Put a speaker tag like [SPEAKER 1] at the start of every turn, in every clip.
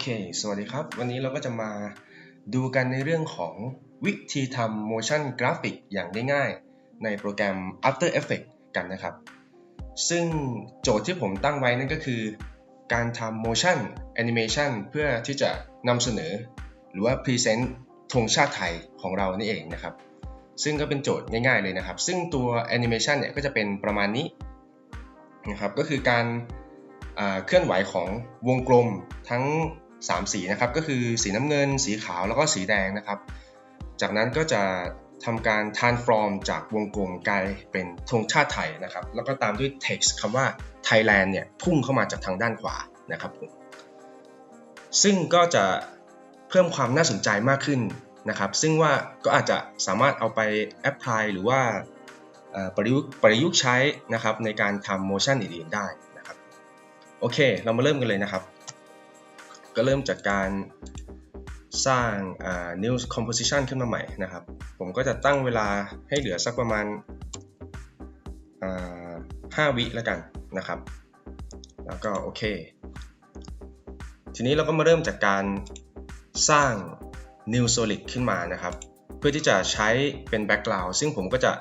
[SPEAKER 1] เค สวัสดีครับ วันนี้เราก็จะมาดูกันในเรื่องของวิธีทำ motion graphic อย่างง่ายๆ ในโปรแกรม After Effects กันนะครับ ซึ่งโจทย์ที่ผมตั้งไว้นั่นก็คือ การทำ motion animation เพื่อที่จะนำเสนอ หรือว่า present ธงชาติไทยของเรานี่เองนะครับ ซึ่งก็เป็นโจทย์ง่ายๆเลยนะครับ ซึ่งตัว animation เนี่ยก็จะเป็นประมาณนี้นะครับ ก็คือการเคลื่อนไหวของวงกลมทั้ง 3 สีนะครับก็คือสีน้ำเงิน สีขาวแล้วก็สีแดงนะครับ จากนั้นก็จะทำการ transform จากวงกลมกลายเป็นธงชาติไทยนะครับ แล้วก็ตามด้วย text คำว่า Thailand เนี่ยพุ่งเข้ามาจากทางด้านขวานะครับผมซึ่งก็จะเพิ่มความน่าสนใจมากขึ้นนะครับ ซึ่งว่าก็อาจจะสามารถเอาไป apply หรือว่าประยุกประยุกต์ใช้นะครับในการทำ motion อื่นๆได้นะครับ โอเค เรามาเริ่มกันเลยนะครับ ก็เริ่มจากการสร้าง new composition ขึ้นมาใหม่นะครับ ผมก็จะตั้งเวลาให้เหลือสักประมาณ5วิแล้วกันนะครับ แล้วก็โอเค ทีนี้เราก็มาเริ่มจากการสร้าง new solid ขึ้นมานะครับ เพื่อที่จะใช้เป็น background ซึ่งผมก็จะ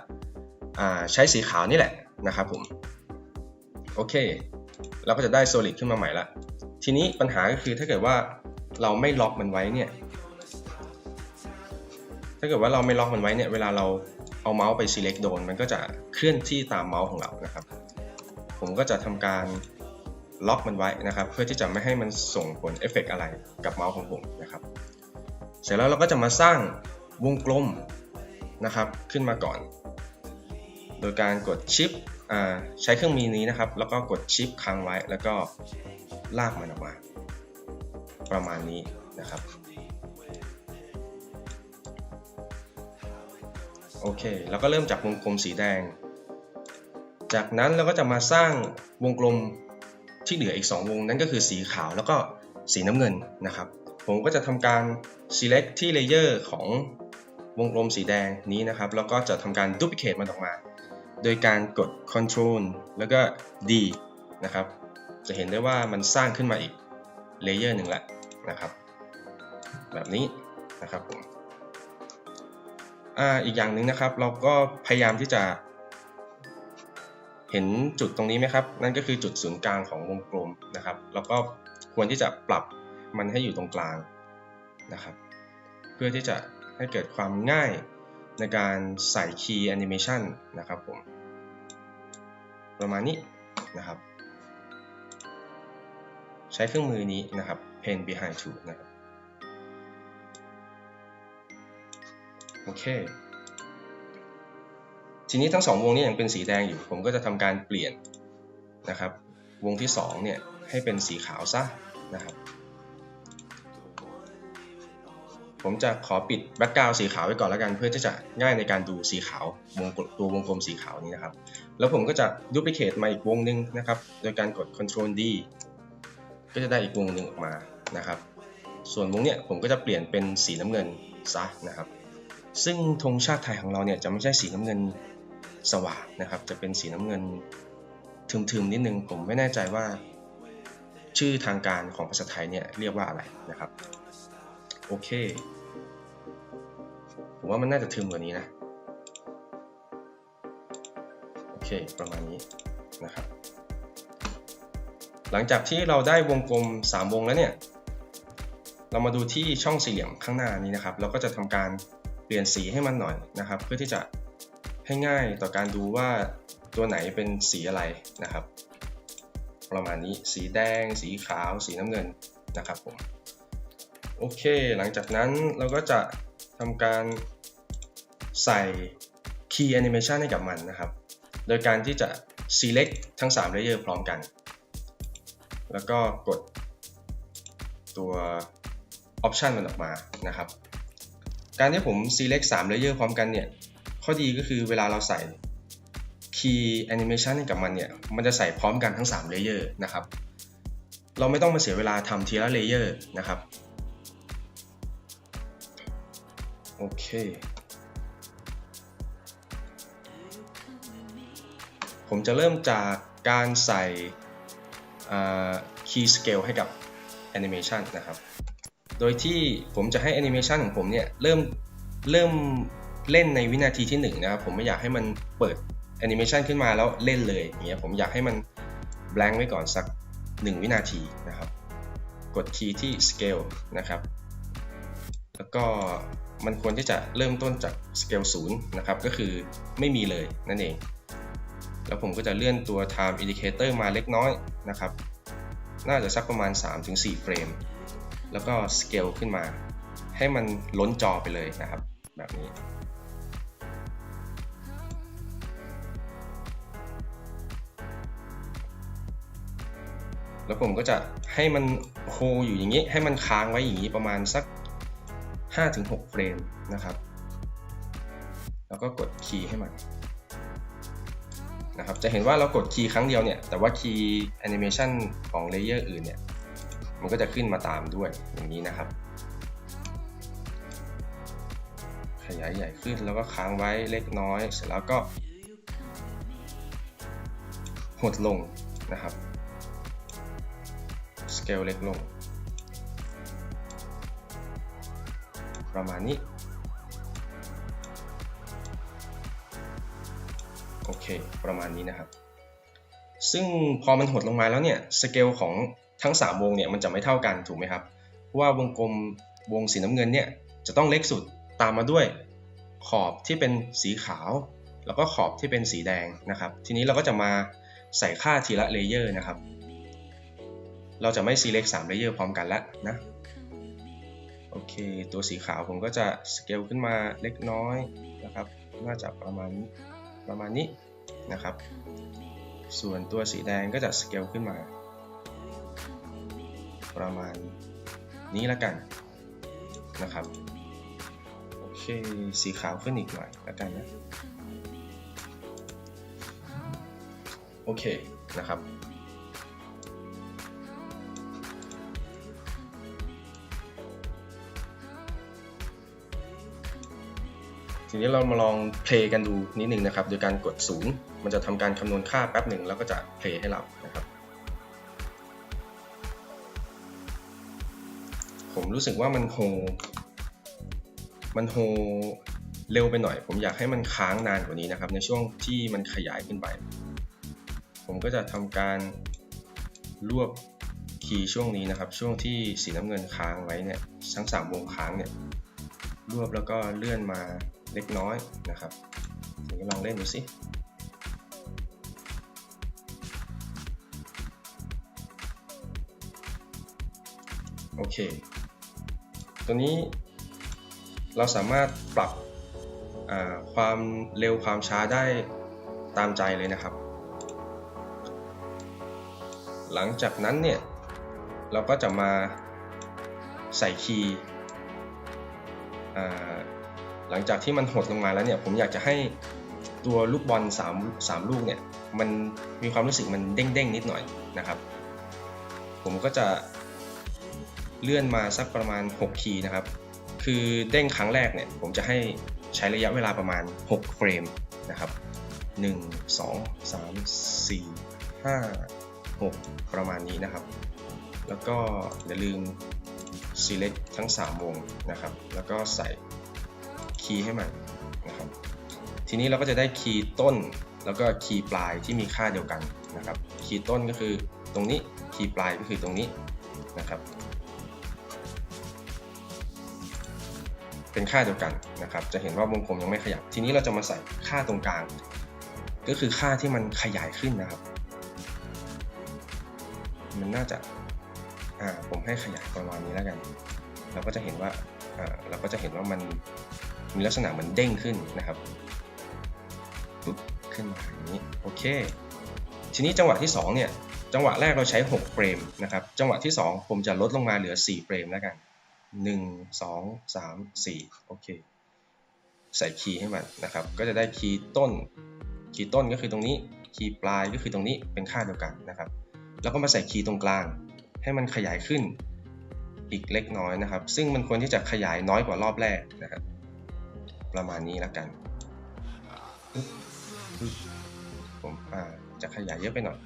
[SPEAKER 1] ใช้สีขาวนี่แหละนะครับผม โอเค เราก็จะได้ solid ขึ้นมาใหม่ละ ทีนี้ปัญหาก็คือถ้าเกิดว่าเราไม่ล็อกมันไว้เนี่ย ถ้าเกิดว่าเราไม่ล็อกมันไว้เนี่ยเวลาเราเอาเมาส์ไป select โดนมันก็จะเคลื่อนที่ตามเมาส์ของเรานะครับ ผมก็จะทำการล็อกมันไว้นะครับ เพื่อที่จะไม่ให้มันส่งผลเอฟเฟกอะไรกับเมาส์ของผมนะครับ เสร็จแล้วเราก็จะมาสร้างวงกลมนะครับขึ้นมาก่อน โดยการกดชิปใช้เครื่องมือนี้นะครับ แล้วก็กดชิปค้างไว้แล้วก็ ลากมันออกมา ประมาณนี้นะครับโอเคแล้วก็เริ่มจากวงกลมสีแดง จากนั้นเราก็จะมาสร้างวงกลมที่เหลืออีก 2 วงนั่นก็คือสีขาวแล้วก็สีน้ำเงินนะครับ ผมก็จะทำการ select ที่ layer ของวงกลมสีแดงนี้นะครับ แล้วก็จะทำการ duplicate มันออกมา โดยการกด Ctrl แล้วก็ D นะครับ จะเห็นได้ว่ามันสร้างขึ้นมาอีกเลเยอร์หนึ่งล้วนะครับ แบบนี้นะครับผมอ่าอีกอย่างหนึ่งนะครับ เราก็พยายามที่จะเห็นจุดตรงนี้ไหมครับ นั่นก็คือจุดศูนย์กลางของวงกลมนะครับ แล้วก็ควรที่จะปรับมันให้อยู่ตรงกลางนะครับ เพื่อที่จะให้เกิดความง่ายในการใส่คีย์แอนิเมชันนะครับผม ประมาณนี้นะครับ ใช้เครื่องมือนี้นะครับ Pen Behind To นะครับโอเคทีนี้ทั้งสองวงนี้ยังเป็นสีแดงอยู่ ผมก็จะทำการเปลี่ยนนะครับ วงที่ 2 เนี่ย ให้เป็นสีขาวซะนะครับ ผมจะขอปิดแบ็กกราวสีขาวไว้ก่อนแล้วกัน เพื่อที่จะง่ายในการดูสีขาววงตัววงกลมสีขาวนี้นะครับ แล้วผมก็จะดูพลิเคทมาอีกวงหนึ่งนะครับ โดยการกด Ctrl D ก็จะได้อีกวงหนึ่งออกมานะครับ ส่วนวงเนี้ยผมก็จะเปลี่ยนเป็นสีน้ำเงินซะนะครับ ซึ่งธงชาติไทยของเราเนี่ยจะไม่ใช่สีน้ำเงินสว่างนะครับ จะเป็นสีน้ำเงินทึมๆนิดนึงผมไม่แน่ใจว่า ชื่อทางการของภาษาไทยเนี่ยเรียกว่าอะไรนะครับโอเคผมว่ามันน่าจะทึมกว่านี้นะโอเค ประมาณนี้นะครับ หลังจากที่เราได้วงกลม 3 วงแล้วเนี่ย เรามาดูที่ช่องสี่เหลี่ยมข้างหน้านี้นะครับ เราก็จะทำการเปลี่ยนสีให้มันหน่อยนะครับ เพื่อที่จะให้ง่ายต่อการดูว่าตัวไหนเป็นสีอะไรนะครับ ประมาณนี้สีแดง สีขาว สีน้ำเงินนะครับผมโอเค หลังจากนั้นเราก็จะทำการใส่ Key Animation ให้กับมันนะครับ โดยการที่จะ select ทั้ง 3 layer พร้อมกัน แล้วก็กดตัว option มันออกมานะครับ การที่ผม select 3 layer พร้อมกันเนี่ย ข้อดีก็คือเวลาเราใส่ Key Animation ให้กับมันเนี่ย มันจะใส่พร้อมกันทั้ง 3 layer นะครับ เราไม่ต้องมาเสียเวลาทำทีละ layer นะครับ โอเคผมจะเริ่มจากการใส่ Key Scale ให้กับ animation นะครับ โดยที่ผมจะให้ animation ของผมเนี่ยเริ่มเริ่มเล่นในวินาทีที่1นะครับผมไม่อยากให้มันเปิด animation ขึ้นมาแล้วเล่นเลยอย่างเงี้ยผมอยากให้มัน blank ไว้ก่อนสัก 1 วินาทีนะครับ กดคีย์ที่ scale นะครับ แล้วก็มันควรที่จะเริ่มต้นจาก scale 0นะครับก็คือไม่มีเลยนั่นเอง แล้วผมก็จะเลื่อนตัว time indicator มาเล็กน้อยนะครับ น่าจะสักประมาณ 3-4 เฟรม แล้วก็ scale ขึ้นมา ให้มันล้นจอไปเลยนะครับ แบบนี้แล้วผมก็จะให้มันโฮอยู่อย่างนี้ ให้มันค้างไว้อย่างนี้ประมาณสัก 5-6 เฟรมนะครับ แล้วก็กดคีย์ให้มัน นะครับจะเห็นว่าเรากดคีย์ครั้งเดียวเนี่ย แต่ว่าคีย์แอนิเมชันของเลเยอร์อื่นเนี่ย มันก็จะขึ้นมาตามด้วยอย่างนี้นะครับ ขยายใหญ่ขึ้นแล้วก็ค้างไว้เล็กน้อย เสร็จแล้วก็หดลงนะครับสเกลเล็กลง ประมาณนี้ โอเค ประมาณนี้นะครับ ซึ่งพอมันหดลงมาแล้วเนี่ยสเกลของทั้ง 3 วงเนี่ยมันจะไม่เท่ากันถูกไหมครับเพราะว่าวงกลมวงสีน้ำเงินเนี่ยจะต้องเล็กสุดตามมาด้วยขอบที่เป็นสีขาว แล้วก็ขอบที่เป็นสีแดงนะครับ ทีนี้เราก็จะมาใส่ค่าทีละเลเยอร์นะครับ เราจะไม่ select 3 layer พร้อมกันแล้วนะโอเค ตัวสีขาวผมก็จะสเกลขึ้นมาเล็กน้อยนะครับ น่าจะประมาณนี้ ประมาณนี้นะครับ ส่วนตัวสีแดงก็จะสเกลขึ้นมา ประมาณนี้แล้วกันนะครับโอเคสีขาวขึ้นอีกหน่อยแล้วกันนะโอเคนะครับ ทีนี้เรามาลองเพลย์กันดูนิดนึงนะครับ โดยการกด 0 มันจะทำการคำนวณค่าแป๊บหนึ่งแล้วก็จะเพลย์ให้เรานะครับ ผมรู้สึกว่ามันโฮมันโฮเร็วไปหน่อย ผมอยากให้มันค้างนานกว่านี้นะครับ ในช่วงที่มันขยายขึ้นไป ผมก็จะทำการรวบคีย์ช่วงนี้นะครับ ช่วงที่สีน้ำเงินค้างไว้เนี่ยทั้งสามวงค้างเนี่ยรวบแล้วก็เลื่อนมา เล็กน้อยนะครับทีนี้ลองเล่นดูสิโอเค ตัวนี้เราสามารถปรับความเร็วความช้าได้ตามใจเลยนะครับ หลังจากนั้นเนี่ยเราก็จะมาใส่คีย์ หลังจากที่มันหดลงมาแล้วเนี่ยผมอยากจะให้ตัวลูกบอล3 3ลูกเนี่ยมันมีความรู้สึกมันเด้งๆนิดหน่อยนะครับ ผมก็จะเลื่อนมาสักประมาณ6คีนะครับ คือเด้งครั้งแรกเนี่ยผมจะให้ใช้ระยะเวลาประมาณ 6 เฟรมนะครับ1 2 3 4 5 6 ประมาณนี้นะครับ แล้วก็อย่าลืม select ทั้ง 3 วงนะครับ แล้วก็ใส่ คีย์ให้มันนะครับทีนี้เราก็จะได้คีย์ต้นแล้วก็คีย์ปลายที่มีค่าเดียวกันนะครับ คีย์ต้นก็คือตรงนี้คีย์ปลายก็คือตรงนี้นะครับ เป็นค่าเดียวกันนะครับ จะเห็นว่าวงกลมยังไม่ขยับ ทีนี้เราจะมาใส่ค่าตรงกลาง ก็คือค่าที่มันขยายขึ้นนะครับ มันน่าจะอ่าผมให้ขยายประมาณนี้แล้วกัน เราก็จะเห็นว่าอ่าเราก็จะเห็นว่ามัน มีลักษณะเหมือนเด้งขึ้นนะครับปุ๊บขึ้นมาอย่างนี้โอเค ทีนี้จังหวะที่ 2 เนี่ยจังหวะแรกเราใช้ 6 เฟรมนะครับ จังหวะที่ 2 ผมจะลดลงมาเหลือ 4 เฟรมแล้วกัน 1 2 3 4 โอเค ใส่คีย์ให้มันนะครับ ก็จะได้คีย์ต้น คีย์ต้นก็คือตรงนี้ คีย์ปลายก็คือตรงนี้เป็นค่าเดียวกันนะครับ แล้วก็มาใส่คีย์ตรงกลาง ให้มันขยายขึ้นอีกเล็กน้อยนะครับ ซึ่งมันควรที่จะขยายน้อยกว่ารอบแรกนะครับ ประมาณนี้แล้วกัน ผมจะขยายเยอะไปหน่อย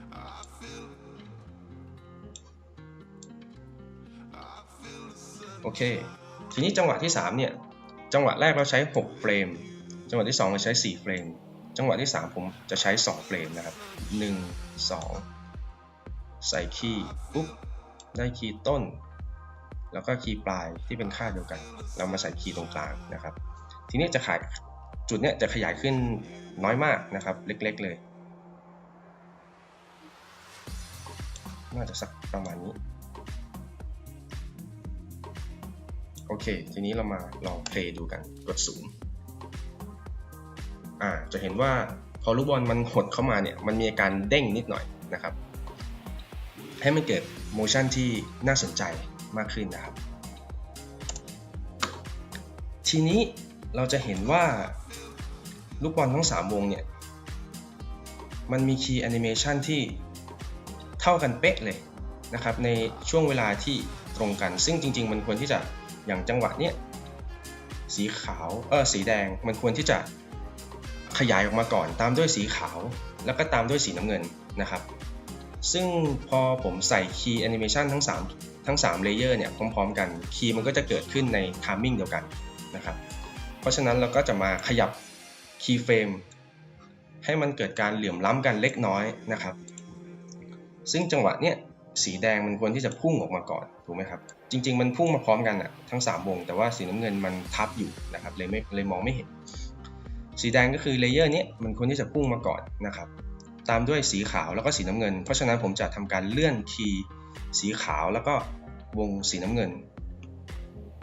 [SPEAKER 1] โอเค ทีนี้จังหวะที่ 3 เนี่ย จังหวะแรกเราใช้ 6 เฟรม จังหวะที่ 2 เราใช้ 4 เฟรม จังหวะที่ 3 ผมจะใช้ 2 เฟรมนะครับ 1 2 ใส่คีย์ปุ๊บ ได้คีย์ต้นแล้วก็คีย์ปลายที่เป็นค่าเดียวกัน เรามาใส่คีย์ตรงกลางนะครับ ทีนี้จะขายจุดเนี้ยจะขยายขึ้นน้อยมากนะครับ เล็กๆเลย น่าจะสักประมาณนี้ โอเค ทีนี้เรามาลองเพลย์ดูกันกดศูนย์อ่าจะเห็นว่าพอลูกบอลมันหดเข้ามาเนี่ยมันมีอาการเด้งนิดหน่อยนะครับ ให้มันเกิดโมชั่นที่น่าสนใจมากขึ้นนะครับ ทีนี้ เราจะเห็นว่าลูกบอลทั้ง 3 วงเนี่ย มันมีคีย์แอนิเมชันที่เท่ากันเป๊ะเลยนะครับในช่วงเวลาที่ตรงกัน ซึ่งจริง ๆ มันควรที่จะอย่างจังหวะเนี้ยสีขาวเออสีแดงมันควรที่จะขยายออกมาก่อน ตามด้วยสีขาว แล้วก็ตามด้วยสีน้ำเงินนะครับ ซึ่งพอผมใส่คีย์แอนิเมชันทั้ง 3 ทั้ง3เลเยอร์เนี่ยพร้อมๆกันคีย์มันก็จะเกิดขึ้นในทามมิ่งเดียวกันนะครับ เพราะฉะนั้นเราก็จะมาขยับคีย์เฟรมให้มันเกิดการเหลื่อมล้ำกันเล็กน้อยนะครับ ซึ่งจังหวะเนี้ยสีแดงมันควรที่จะพุ่งออกมาก่อนถูกไหมครับ จริง ๆ มันพุ่งมาพร้อมกันอะทั้ง 3 วง แต่ว่าสีน้ำเงินมันทับอยู่นะครับเลยไม่เลยมองไม่เห็น สีแดงก็คือเลเยอร์นี้มันควรที่จะพุ่งมาก่อนนะครับ ตามด้วยสีขาวแล้วก็สีน้ำเงิน เพราะฉะนั้นผมจะทำการเลื่อนคีย์สีขาวแล้วก็วงสีน้ำเงิน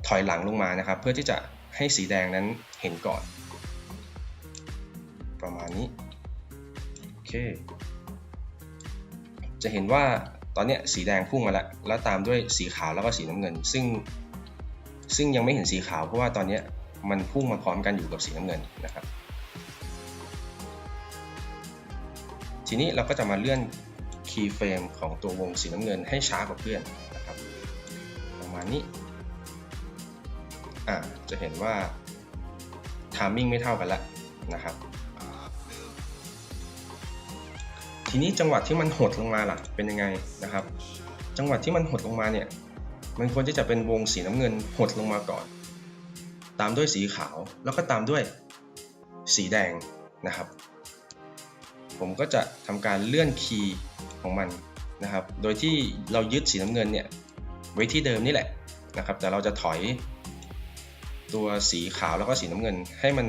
[SPEAKER 1] ถอยหลังลงมานะครับ เพื่อที่จะ ให้สีแดงนั้นเห็นก่อน ประมาณนี้ โอเค จะเห็นว่าตอนนี้สีแดงพุ่งมาแล้ว แล้วตามด้วยสีขาวแล้วก็สีน้ำเงิน ซึ่งซึ่งยังไม่เห็นสีขาวเพราะว่าตอนนี้มันพุ่งมาพร้อมกันอยู่กับสีน้ำเงินนะครับ ทีนี้เราก็จะมาเลื่อนคีย์เฟรมของตัววงสีน้ำเงินให้ช้ากว่าเพื่อนนะครับ ประมาณนี้ อ่าจะเห็นว่าทามมิ่งไม่เท่ากันแล้วนะครับ ทีนี้จังหวะที่มันหดลงมาล่ะเป็นยังไงนะครับ จังหวะที่มันหดลงมาเนี่ยมันควรที่จะเป็นวงสีน้ำเงินหดลงมาก่อน ตามด้วยสีขาวแล้วก็ตามด้วยสีแดงนะครับ ผมก็จะทำการเลื่อนคีย์ของมันนะครับ โดยที่เรายึดสีน้ำเงินเนี่ยไว้ที่เดิมนี่แหละนะครับ แต่เราจะถอย ตัวสีขาวแล้วก็สีน้ำเงินให้มัน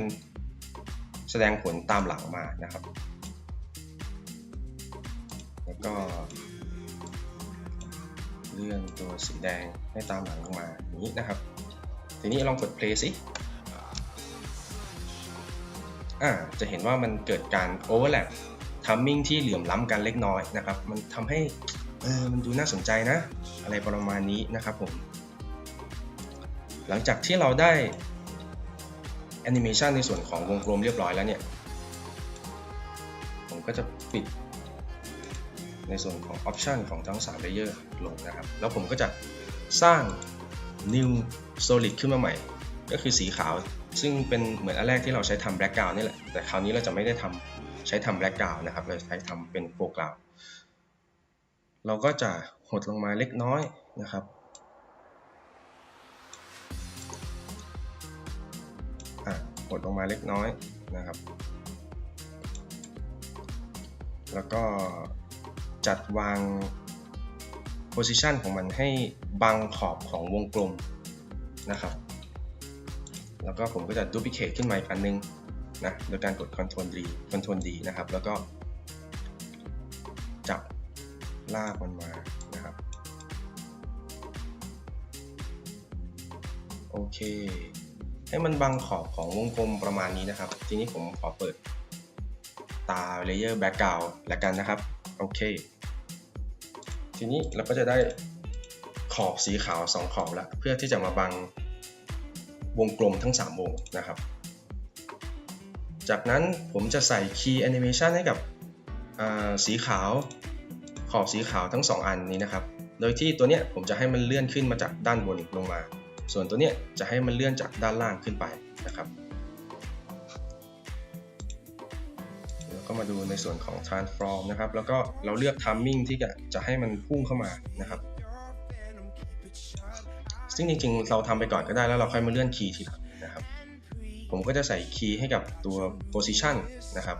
[SPEAKER 1] แสดงผลตามหลังมานะครับ แล้วก็เลื่อนตัวสีแดงให้ตามหลังลงมาอย่างนี้นะครับ ทีนี้ลองกด play สิอ่าจะเห็นว่ามันเกิดการ overlap timing ที่เหลื่อมล้ำกันเล็กน้อยนะครับ มันทำให้เออมันดูน่าสนใจนะ อะไรประมาณนี้นะครับผม หลังจากที่เราได้แอนิเมชันในส่วนของวงกลมเรียบร้อยแล้วเนี่ย ผมก็จะปิด ในส่วนของ Option ของทั้ง3 Layer ลงนะครับ แล้วผมก็จะสร้าง New Solid ขึ้นมาใหม่ ก็คือสีขาว ซึ่งเป็นเหมือนอันแรกที่เราใช้ทำ Background นี่แหละ แต่คราวนี้เราจะไม่ได้ทำใช้ทำ Background นะครับ เราใช้ทำเป็น Foreground เราก็จะหดลงมาเล็กน้อยนะครับ ดลงมาเล็กน้อยนะครับ แล้วก็จัดวาง position ของมันให้บังขอบของวงกลมนะครับ แล้วก็ผมก็จะ duplicate ขึ้นมาอีกอันนึงนะโดยการกด Ctrl D Ctrl D นะครับ แล้วก็จับลากมันมานะครับ โอเค ให้มันบังขอบของวงกลมประมาณนี้นะครับ ทีนี้ผมขอเปิดตา layer background แล้วกันนะครับ โอเค ทีนี้เราก็จะได้ขอบสีขาว 2 ขอบแล้ว เพื่อที่จะมาบังวงกลมทั้ง 3 วงนะครับ จากนั้นผมจะใส่ key animation ให้กับสีขาวขอบสีขาวทั้ง 2 อันนี้นะครับ โดยที่ตัวเนี้ยผมจะให้มันเลื่อนขึ้นมาจากด้านบนลงมา ส่วนตัวเนี้ยจะให้มันเลื่อนจากด้านล่างขึ้นไปนะครับ แล้วก็มาดูในส่วนของ transform นะครับ แล้วก็เราเลือก timing ที่จะจะให้มันพุ่งเข้ามานะครับ ซึ่งจริงๆ เราทำไปก่อนก็ได้แล้วเราค่อยมาเลื่อนคีย์ทีหลังนะครับ ผมก็จะใส่คีย์ให้กับตัว position นะครับ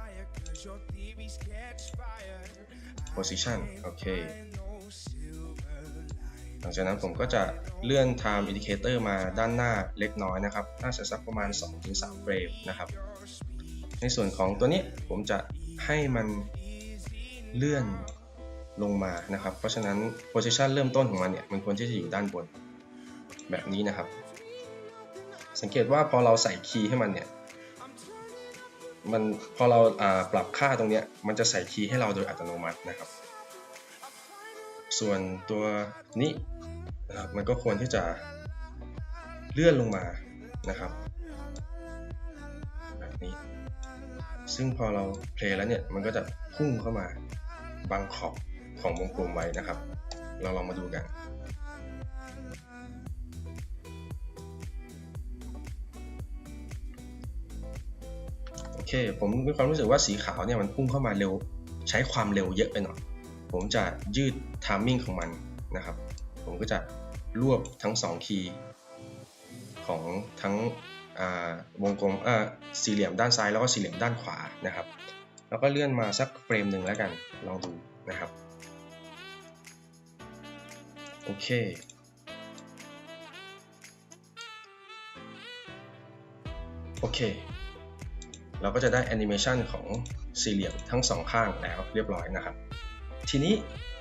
[SPEAKER 1] position โอเค หลังจากนั้นผมก็จะเลื่อน time indicator มาด้านหน้าเล็กน้อยนะครับ น่าจะสักประมาณ 2-3 เฟรมนะครับ ในส่วนของตัวนี้ผมจะให้มันเลื่อนลงมานะครับ เพราะฉะนั้น position เริ่มต้นของมันเนี่ย มันควรที่จะอยู่ด้านบนแบบนี้นะครับ สังเกตว่าพอเราใส่คีย์ให้มันเนี่ย มันพอเราปรับค่าตรงนี้มันจะใส่คีย์ให้เราโดยอัตโนมัตินะครับ ส่วนตัวนี้นะครับมันก็ควรที่จะเลื่อนลงมานะครับแบบนี้ ซึ่งพอเราเพลย์แล้วเนี่ยมันก็จะพุ่งเข้ามาบังขอบของวงกลมไว้นะครับ เราลองมาดูกันโอเคผมมีความรู้สึกว่าสีขาวเนี่ยมันพุ่งเข้ามาเร็ว ใช้ความเร็วเยอะไปหน่อย ผมจะยืดทามมิ่งของมันนะครับ ผมก็จะรวบทั้ง 2 คีย์ของทั้งวงกลมสี่เหลี่ยมด้านซ้ายแล้วก็สี่เหลี่ยมด้านขวานะครับ แล้วก็เลื่อนมาสักเฟรมหนึ่งแล้วกันลองดูนะครับโอเคโอเค เราก็จะได้แอนิเมชันของสี่เหลี่ยมทั้งสองข้างแล้วเรียบร้อยนะครับ ทีนี้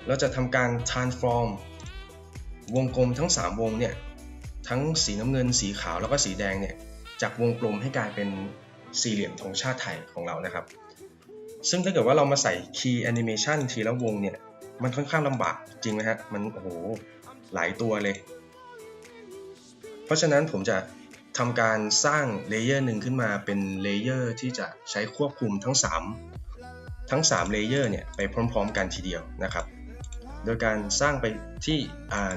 [SPEAKER 1] เราจะทำการ transform วงกลมทั้ง 3 วงเนี่ยทั้งสีน้ำเงิน สีขาวแล้วก็สีแดงเนี่ยจากวงกลมให้กลายเป็นสี่เหลี่ยมธงชาติไทยของเรานะครับ ซึ่งถ้าเกิดว่าเรามาใส่ key animation ทีละวงเนี่ยมันค่อนข้างลำบากจริงไหมฮะมันโอ้โหหลายตัวเลย เพราะฉะนั้นผมจะทำการสร้างเลเยอร์หนึ่งขึ้นมาเป็นเลเยอร์ที่จะใช้ควบคุมทั้ง 3 ทั้ง3เลเยอร์เนี่ยไปพร้อม ๆ กันทีเดียวนะครับ โดยการสร้างไปที่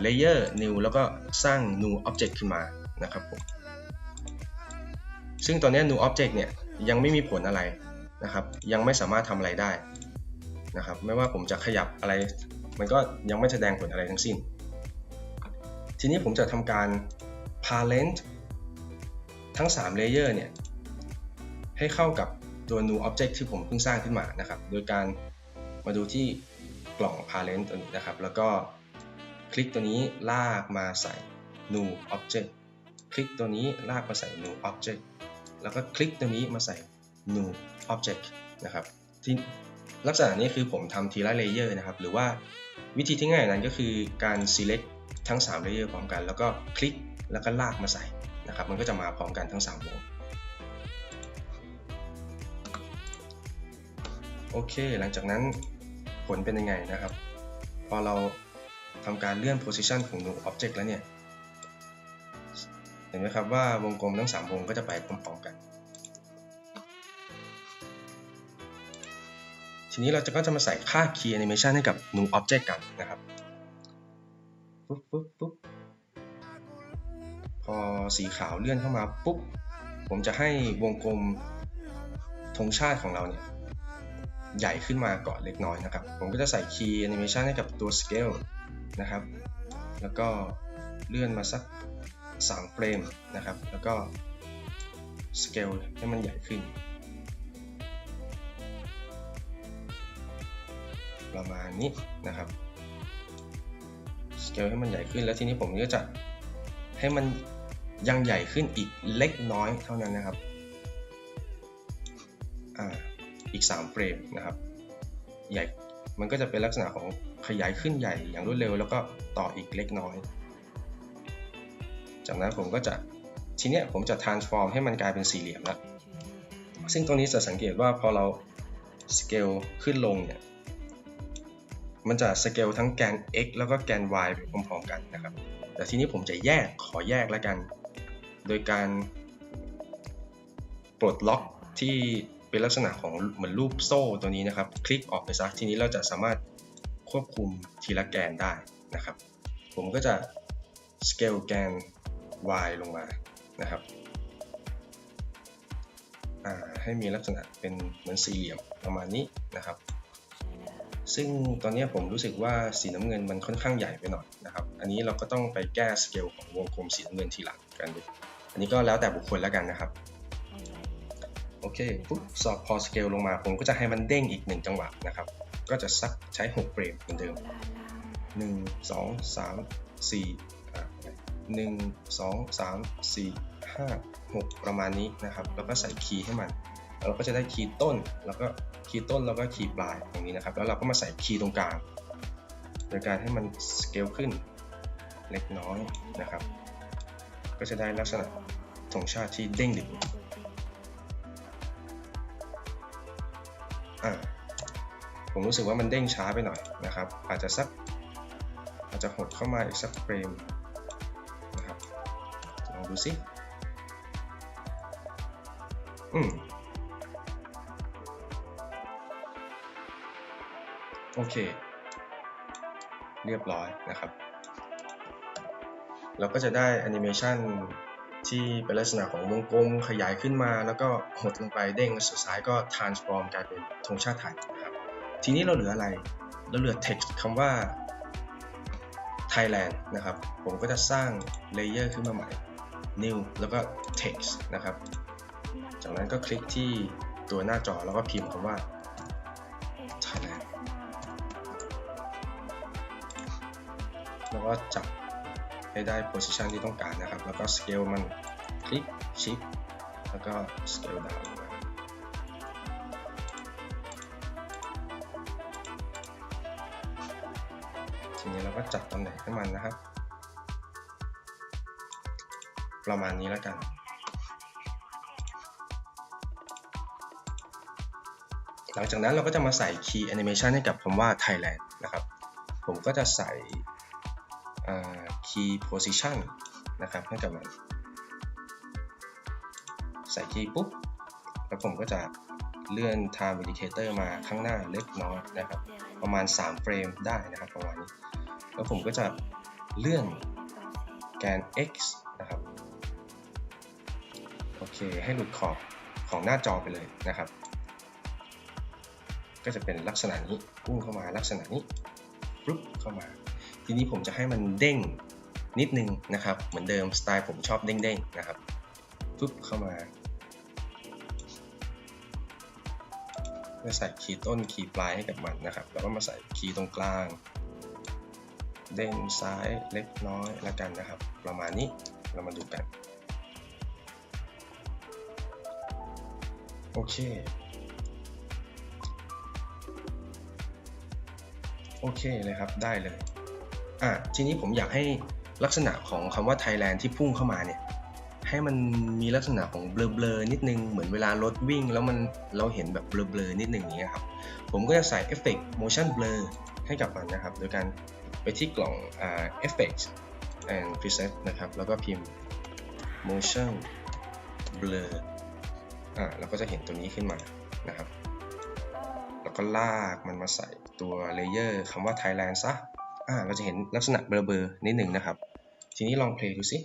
[SPEAKER 1] เลเยอร์ new แล้วก็สร้าง new object ขึ้นมานะครับผมซึ่งตอนนี้ new object เนี่ยยังไม่มีผลอะไรนะครับ ยังไม่สามารถทำอะไรได้นะครับ ไม่ว่าผมจะขยับอะไร มันก็ยังไม่แสดงผลอะไรทั้งสิ้น ทีนี้ผมจะทำการ parent ทั้ง3 layer เนี่ยให้เข้ากับ ตัว new object ที่ผมเพิ่งสร้างขึ้นมานะครับ โดยการมาดูที่กล่อง parent ตัวนี้นะครับ แล้วก็คลิกตัวนี้ลากมาใส่ new object คลิกตัวนี้ลากมาใส่ new object แล้วก็คลิกตัวนี้มาใส่ new object นะครับที่ลักษณะนี้คือผมทำทีละ layer นะครับ หรือว่าวิธีที่ง่ายนั้นก็คือการ select ทั้ง3 layer พร้อมกัน แล้วก็คลิกแล้วก็ลากมาใส่นะครับ มันก็จะมาพร้อมกันทั้ง3วง โอเค หลังจากนั้นผลเป็นยังไงนะครับ พอเราทำการเลื่อน position ของ new object แล้วเนี่ย เห็นไหมครับว่าวงกลมทั้ง 3 วงก็จะไปพร้อมๆกัน ทีนี้เราจะก็จะมาใส่ค่า key animation ให้กับ new object กันนะครับปุ๊บปุ๊บปุ๊บพอสีขาวเลื่อนเข้ามาปุ๊บ ผมจะให้วงกลมธงชาติของเราเนี่ย ใหญ่ขึ้นมาก่อนเล็กน้อยนะครับ ผมก็จะใส่ key animation ให้กับตัว scale นะครับ แล้วก็เลื่อนมาสัก3เฟรมนะครับ แล้วก็ scale ให้มันใหญ่ขึ้น ประมาณนี้นะครับสเกลให้มันใหญ่ขึ้นแล้วทีนี้ผมก็จะให้มันยังใหญ่ขึ้นอีกเล็กน้อยเท่านั้นนะครับ อีก 3 เฟรมนะครับใหญ่มันก็จะเป็นลักษณะของขยายขึ้นใหญ่อย่างรวดเร็ว แล้วก็ต่ออีกเล็กน้อย จากนั้นผมก็จะทีเนี้ยผมจะ transform ให้มันกลายเป็นสี่เหลี่ยมแล้วซึ่งตรงนี้จะสังเกตว่าพอเรา scale ขึ้นลงเนี่ยมันจะสเกลทั้งแกน x แล้วก็แกน y ไปพร้อมๆกันนะครับ แต่ทีนี้ผมจะแยกขอแยกแล้วกัน โดยการปลดล็อกที่ เป็นลักษณะของเหมือนรูปโซ่ตัวนี้นะครับ คลิกออกไปซะทีนี้เราจะสามารถควบคุมทีละแกนได้นะครับ ผมก็จะสเกลแกน y ลงมานะครับให้มีลักษณะเป็นเหมือนสี่เหลี่ยมประมาณนี้นะครับ ซึ่งตอนนี้ผมรู้สึกว่าสีน้ำเงินมันค่อนข้างใหญ่ไปหน่อยนะครับ อันนี้เราก็ต้องไปแก้สเกลของวงกลมสีน้ำเงินทีหลังกันดูอันนี้ก็แล้วแต่บุคคลแล้วกันนะครับ โอเคปุ๊บสอบพอสเกลลงมา ผมก็จะให้มันเด้งอีกหนึ่งจังหวะนะครับ ก็จะสักใช้ 6 เฟรมเหมือนเดิม 1 2 3 4อะ1 2 3 4 5 6 ประมาณนี้นะครับ แล้วก็ใส่คีย์ให้มัน เราก็จะได้คีย์ต้น แล้วก็คีย์ต้นแล้วก็คีย์ปลายตรงนี้นะครับ แล้วเราก็มาใส่คีย์ตรงกลาง โดยการให้มันสเกลขึ้นเล็กน้อยนะครับ ก็จะได้ลักษณะธงชาติที่เด้งดึง ผมรู้สึกว่ามันเด้งช้าไปหน่อยนะครับ อาจจะสักอาจจะหดเข้ามาอีกสักเฟรมนะครับลองดูสิอืมโอเค เรียบร้อยนะครับ เราก็จะได้แอนิเมชันที่เป็นลักษณะของวงกลมขยายขึ้นมา แล้วก็หดลงไปเด้งสุดท้ายก็ transform กลายเป็นธงชาติไทยนะครับ ทีนี้เราเหลืออะไร เราเหลือ text คำว่า Thailand นะครับ ผมก็จะสร้างเลเยอร์ขึ้นมาใหม่ new แล้วก็ text นะครับ จากนั้นก็คลิกที่ตัวหน้าจอแล้วก็พิมพ์คำว่า Thailand แล้วก็จับให้ได้ position ที่ต้องการนะครับ แล้วก็ scale มันคลิก shift แล้วก็ scale down นี้เราก็จับตำแหน่งให้มันนะครับ ประมาณนี้แล้วกัน หลังจากนั้นเราก็จะมาใส่ key animation ให้กับคำว่า Thailand นะครับ ผมก็จะใส่ key position นะครับให้กับมันใส่ key ปุ๊บ แล้วผมก็จะเลื่อน time indicator มาข้างหน้าเล็กน้อยนะครับ ประมาณ 3 เฟรมได้นะครับประมาณนี้ แล้วผมก็จะเลื่อนแกน x นะครับ โอเค ให้หลุดขอบของหน้าจอไปเลยนะครับ ก็จะเป็นลักษณะนี้พุ่งเข้ามาลักษณะนี้ปุ๊บเข้ามา ทีนี้ผมจะให้มันเด้งนิดนึงนะครับ เหมือนเดิมสไตล์ผมชอบเด้งๆนะครับปุ๊บเข้ามาก็ใส่คีย์ต้นคีย์ปลายให้กับมันนะครับ แล้วก็มาใส่คีย์ตรงกลาง เด้งซ้ายเล็กน้อยแล้วกันนะครับ ประมาณนี้เรามาดูกัน โอเค โอเคเลยครับได้เลยอะทีนี้ผมอยากให้ลักษณะของคำว่า Thailand ที่พุ่งเข้ามาเนี่ยให้มันมีลักษณะของเบลอๆนิดนึงเหมือนเวลารถวิ่ง แล้วมันเราเห็นแบบเบลอๆนิดนึงอย่างเงี้ยครับผมก็จะใส่ Effect Motion Blur ให้กับมันนะครับ โดยการ ไปที่กล่อง Effect and Preset นะครับ แล้วก็พิมพ์ Motion Blur อ่าเราก็จะเห็นตัวนี้ขึ้นมานะครับ แล้วก็ลากมันมาใส่ตัวเลเยอร์คำว่า Thailand ซะอ่าเราจะเห็นลักษณะเบลอๆนิดหนึ่งนะครับ ทีนี้ลองเพลย์ดูสิ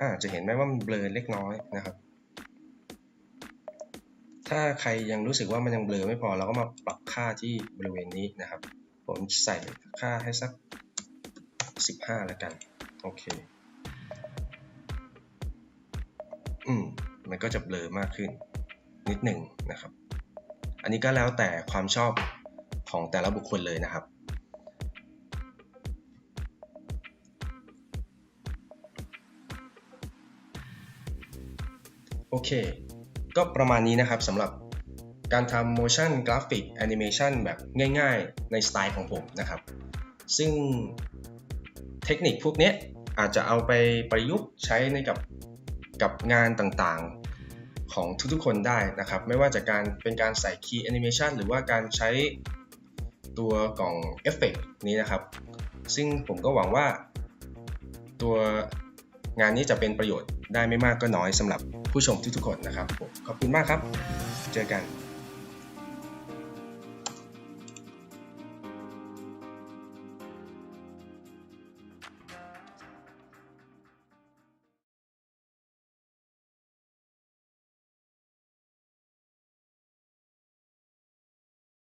[SPEAKER 1] อ่าจะเห็นไหมว่ามันเบลอเล็กน้อยนะครับ ถ้าใครยังรู้สึกว่ามันยังเบลอไม่พอเราก็มาปรับค่าที่บริเวณนี้นะครับ ผมใส่ค่าให้สัก 15 แล้วกัน โอเค อืม มันก็จะเบลอมากขึ้น นิดหนึ่งนะครับ อันนี้ก็แล้วแต่ความชอบของแต่ละบุคคลเลยนะครับ โอเค ก็ประมาณนี้นะครับสำหรับการทำ motion graphic animation แบบง่าย ๆ ในสไตล์ของผมนะครับ ซึ่งเทคนิคพวกนี้อาจจะเอาไปประยุกต์ใช้ในกับกับงานต่างๆของทุกๆคนได้นะครับ ไม่ว่าจะการเป็นการใส่ key animation หรือว่าการใช้ตัวกล่องเอฟเฟกนี้นะครับ ซึ่งผมก็หวังว่าตัวงานนี้จะเป็นประโยชน์ได้ไม่มากก็น้อยสำหรับ ผู้ชมทุกๆคนนะครับผมขอบคุณมากครับ เจอกัน